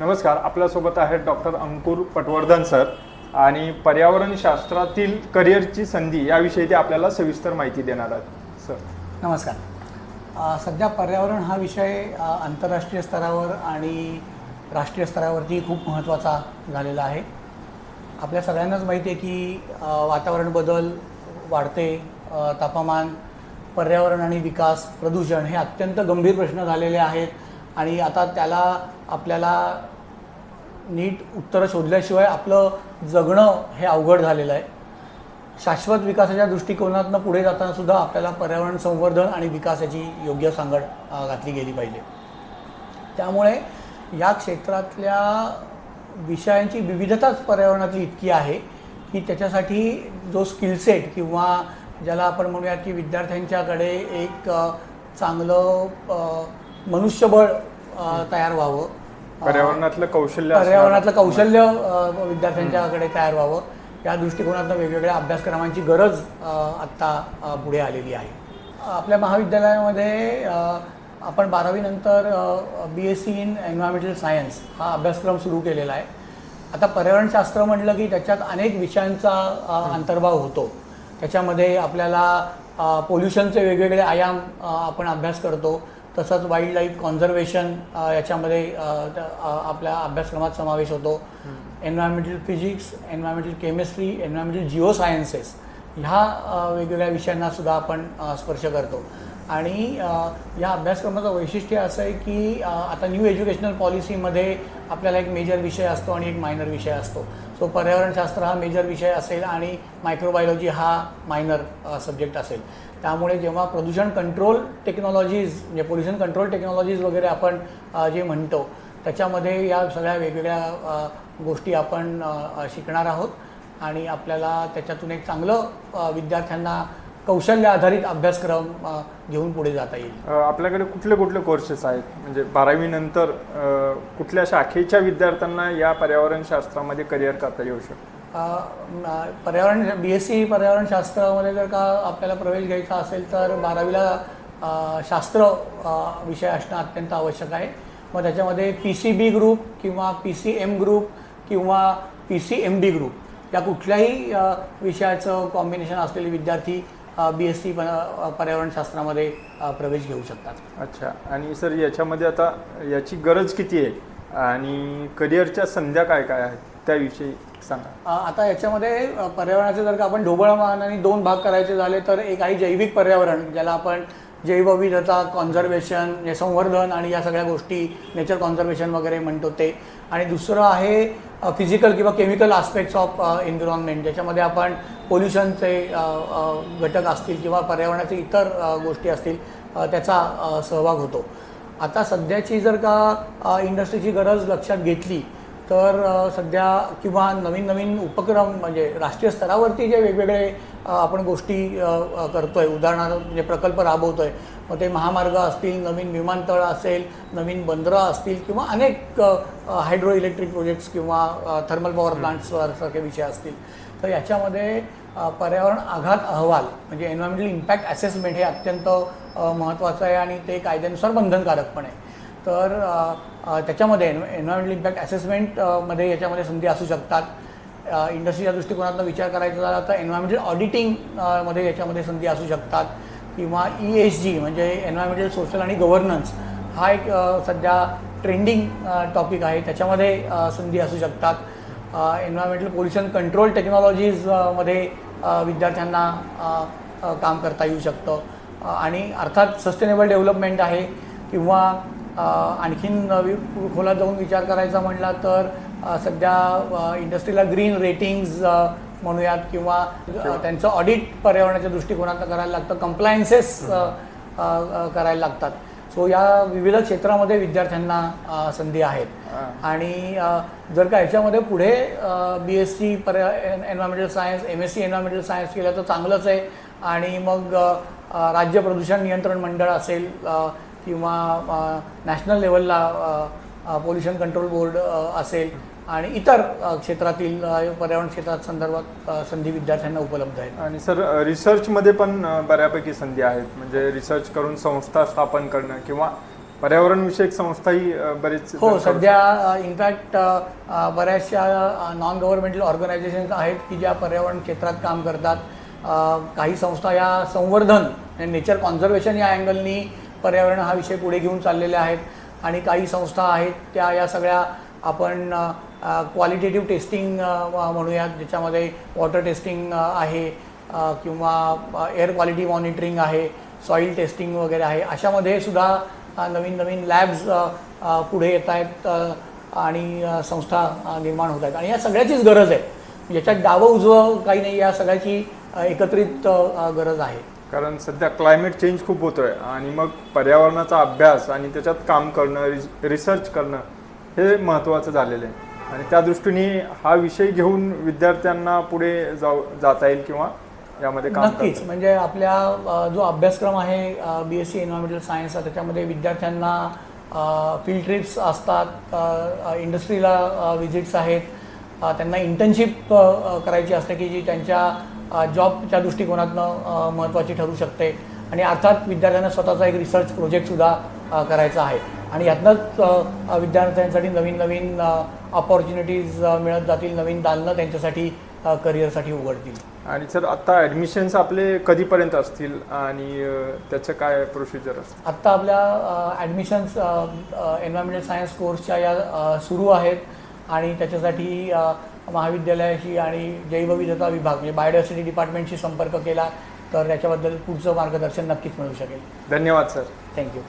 नमस्कार आपल्यासोबत आहेत डॉक्टर अंकुर पटवर्धन सर आणि पर्यावरण शास्त्रातील करिअरची संधी याविषयी ते आपल्याला सविस्तर माहिती देणार आहेत. सर. नमस्कार. सध्या पर्यावरण हा विषय आंतरराष्ट्रीय स्तरावर आणि राष्ट्रीय स्तरावरती खूप महत्त्वाचा झालेला आहे. आपल्या सगळ्यांनाच माहिती आहे की वातावरण बदल वाढते तापमान पर्यावरण आणि विकास प्रदूषण हे अत्यंत गंभीर प्रश्न झालेले आहेत. आणि आता त्याला आपल्याला नीट उत्तरं शोधल्याशिवाय आपलं जगणं हे अवघड झालेलं आहे. शाश्वत विकासाच्या दृष्टिकोनातनं पुढे जाताना सुद्धा आपल्याला पर्यावरण संवर्धन आणि विकास याची योग्य सांगड घातली गेली पाहिजे. त्यामुळे या क्षेत्रातल्या विषयांची विविधताच पर्यावरणातली इतकी आहे की त्याच्यासाठी जो स्किलसेट किंवा ज्याला आपण म्हणूया की विद्यार्थ्यांच्याकडे एक चांगलं मनुष्यबळ तयार व्हावं. पर्यावरणातलं कौशल्य पर्यावरणातलं कौशल्य विद्यार्थ्यांच्याकडे तयार व्हावं. या दृष्टिकोनातनं वेगवेगळ्या अभ्यासक्रमांची गरज आत्ता पुढे आलेली आहे. आपल्या महाविद्यालयामध्ये आपण बारावीनंतर B S C in environmental science हा अभ्यासक्रम सुरू केलेला आहे. आता पर्यावरणशास्त्र म्हटलं की त्याच्यात अनेक विषयांचा अंतर्भाव होतो. त्याच्यामध्ये आपल्याला पोल्युशनचे वेगवेगळे आयाम आपण अभ्यास करतो. तसंच वाईल्ड लाईफ कॉन्झर्वेशन याच्यामध्ये आपल्या अभ्यासक्रमात समावेश होतो. Environmental physics environmental chemistry environmental geo sciences ह्या वेगवेगळ्या विषयांना सुद्धा आपण स्पर्श करतो. आणि या अभ्यासक्रमाचं वैशिष्ट्य असं आहे की आता न्यू एज्युकेशनल पॉलिसीमध्ये आपल्याला एक मेजर विषय असतो आणि एक मायनर विषय असतो. सो पर्यावरणशास्त्र हा मेजर विषय असेल आणि मायक्रोबायोलॉजी हा मायनर सब्जेक्ट असेल. त्यामुळे जेव्हा प्रदूषण कंट्रोल टेक्नॉलॉजीज म्हणजे पोल्युशन कंट्रोल टेक्नॉलॉजीज वगैरे आपण जे म्हणतो त्याच्यामध्ये या सगळ्या वेगवेगळ्या गोष्टी आपण शिकणार आहोत. आणि आपल्याला त्याच्यातून एक चांगलं विद्यार्थ्यांना कौशल्य आधारित अभ्यासक्रम घेऊन पुढे जाता येईल. आपल्याकडे कुठले कुठले कोर्सेस आहेत? म्हणजे बारावी नंतर अ, कुठल्या शाखेच्या विद्यार्थ्यांना या पर्यावरण शास्त्रामध्ये करिअर करता येऊ शकतं? पर्यावरण बी एस सी पर्यावरणशास्त्रामध्ये जर का आपल्याला प्रवेश घ्यायचा असेल तर बारावीला शास्त्र विषय असणं अत्यंत आवश्यक आहे. मग त्याच्यामध्ये पी सी बी ग्रुप किंवा पी सी एम ग्रुप किंवा P C M B group या कुठल्याही विषयाचं कॉम्बिनेशन असलेले विद्यार्थी बी एस सी पर्यावरणशास्त्रामध्ये प्रवेश घेऊ शकतात. अच्छा. आणि सर याच्यामध्ये आता याची गरज किती आहे? आणि करिअरच्या संध्या काय काय आहेत? त्याविषयी सांगा. आता याच्यामध्ये पर्यावरणाचे जर का आपण ढोबळमानाने दोन भाग करायचे झाले तर एक आहे जैविक पर्यावरण ज्याला आपण जैवविविधता कॉन्झर्वेशन संवर्धन आणि या सगळ्या गोष्टी नेचर कॉन्झर्वेशन वगैरे म्हणतो ते. आणि दुसरं आहे फिजिकल किंवा केमिकल आस्पेक्ट्स ऑफ एन्व्हिरॉन्मेंट ज्याच्यामध्ये आपण पोल्युशनचे घटक असतील किंवा पर्यावरणाचे इतर गोष्टी असतील त्याचा सहभाग होतो. आता सध्याची जर का इंडस्ट्रीची गरज लक्षात घेतली तर सध्या किंवा नवीन नवीन उपक्रम म्हणजे राष्ट्रीय स्तरावरती जे वेगवेगळे आपण गोष्टी करतो आहे उदाहरणार्थ म्हणजे प्रकल्प राबवतो आहे मग ते महामार्ग असतील नवीन विमानतळ असेल नवीन बंदरं असतील किंवा अनेक हायड्रो इलेक्ट्रिक प्रोजेक्ट्स किंवा थर्मल पॉवर प्लांट्ससारखे विषय असतील. तर याच्यामध्ये पर्यावरण आघात अहवाल म्हणजे एन्व्हायरमेंटल इम्पॅक्ट असेसमेंट हे अत्यंत महत्त्वाचं आहे आणि ते कायद्यानुसार बंधनकारक पण आहे तर त्याच्यामध्ये एन्व्हायरमेंटल इम्पॅक्ट असेसमेंटमध्ये याच्यामध्ये संधी असू शकतात. इंडस्ट्रीच्या दृष्टिकोनातून विचार करायचा झाला तर एन्व्हायरमेंटल ऑडिटिंगमध्ये याच्यामध्ये संधी असू शकतात. किंवा ई एस जी म्हणजे एन्व्हायरमेंटल सोशल आणि गव्हर्नन्स हा एक सध्या ट्रेंडिंग टॉपिक आहे. त्याच्यामध्ये संधी असू शकतात. एन्व्हायरमेंटल पोल्युशन कंट्रोल टेक्नॉलॉजीजमध्ये विद्यार्थ्यांना काम करता येऊ शकतं. आणि अर्थात सस्टेनेबल डेव्हलपमेंट आहे. किंवा आणखीन खोलात जाऊन विचार करायचा म्हणला तर सध्या इंडस्ट्रीला ग्रीन रेटिंग्ज म्हणूयात किंवा त्यांचं ऑडिट पर्यावरणाच्या दृष्टिकोनातनं करायला लागतं कंप्लायन्सेस करायला लागतात. सो या विविध क्षेत्रामध्ये विद्यार्थ्यांना संधी आहेत. आणि जर का ह्याच्यामध्ये पुढे बी एस सी पर्या environmental science M S C environmental science केलं तर चांगलंच आहे. आणि मग राज्य प्रदूषण नियंत्रण मंडळ असेल किंवा नॅशनल लेवलला पोल्युशन कंट्रोल बोर्ड असेल आणि इतर क्षेत्रातील पर्यावरण क्षेत्रात संदर्भात संधी विद्यार्थ्यांना उपलब्ध आहेत. आणि सर रिसर्चमध्ये पण बऱ्यापैकी संधी आहेत. म्हणजे रिसर्च करून संस्था स्थापन करणं किंवा पर्यावरणविषयक संस्थाही बरेच हो सध्या इनफॅक्ट बऱ्याचशा नॉन गव्हर्नमेंटल ऑर्गनायझेशन्स आहेत की ज्या पर्यावरण क्षेत्रात काम करतात. काही संस्था या संवर्धन नेचर कॉन्झर्वेशन या अँगलनी पर्यावरण हा विषय पुढे घेऊन चाललेल्या आहेत. आणि काही संस्था आहेत त्या या सगळ्या आपण क्वालिटेटिव्ह टेस्टिंग म्हणूयात ज्याच्यामध्ये वॉटर टेस्टिंग आहे किंवा एअर क्वालिटी मॉनिटरिंग आहे सॉईल टेस्टिंग वगैरे आहे अशामध्ये सुद्धा नवीन नवीन लॅब्स पुढे येत आहेत आणि संस्था निर्माण होत आहेत. आणि या सगळ्याचीच गरज आहे. याच्यात डावं उजवं काही नाही या सगळ्याची एकत्रित गरज आहे. कारण सध्या क्लायमेट चेंज खूप होतोय. आणि मग पर्यावरणाचा अभ्यास आणि त्याच्यात काम करणं रिसर्च करणं हे महत्त्वाचं झालेलं आहे. आणि त्या दृष्टीने हा विषय घेऊन विद्यार्थ्यांना पुढे जाऊ जाता येईल किंवा यामध्ये काम करता नक्कीच. म्हणजे आपल्या जो अभ्यासक्रम आहे बी एस सी एन्व्हायरमेंटल सायन्सचा त्याच्यामध्ये विद्यार्थ्यांना फील्ड ट्रिप्स असतात इंडस्ट्रीला विजिट्स आहेत. त्यांना इंटर्नशिप करायची असते की जी त्यांच्या जॉबच्या दृष्टिकोनातनं महत्त्वाची ठरू शकते. आणि अर्थात विद्यार्थ्यांना स्वतःचा एक रिसर्च प्रोजेक्टसुद्धा करायचा आहे. आणि यातनंच विद्यार्थ्यांसाठी नवीन नवीन ऑपॉर्च्युनिटीज मिळत जातील नवीन दालनं त्यांच्यासाठी करिअरसाठी उघडतील. आणि सर आता ॲडमिशन्स आपले कधीपर्यंत असतील? आणि त्याचं काय प्रोसिजर असतं? आत्ता आपल्या ॲडमिशन्स एन्व्हायरमेंटल सायन्स कोर्सच्या या सुरू आहेत. आणि त्याच्यासाठी महाविद्यालयाशी आणि जैवविविधता विभाग म्हणजे बायोडायव्हर्सिटी डिपार्टमेंटशी संपर्क केला तर त्याच्याबद्दल पुढचं मार्गदर्शन नक्कीच मिळू शकेल. धन्यवाद सर. थँक्यू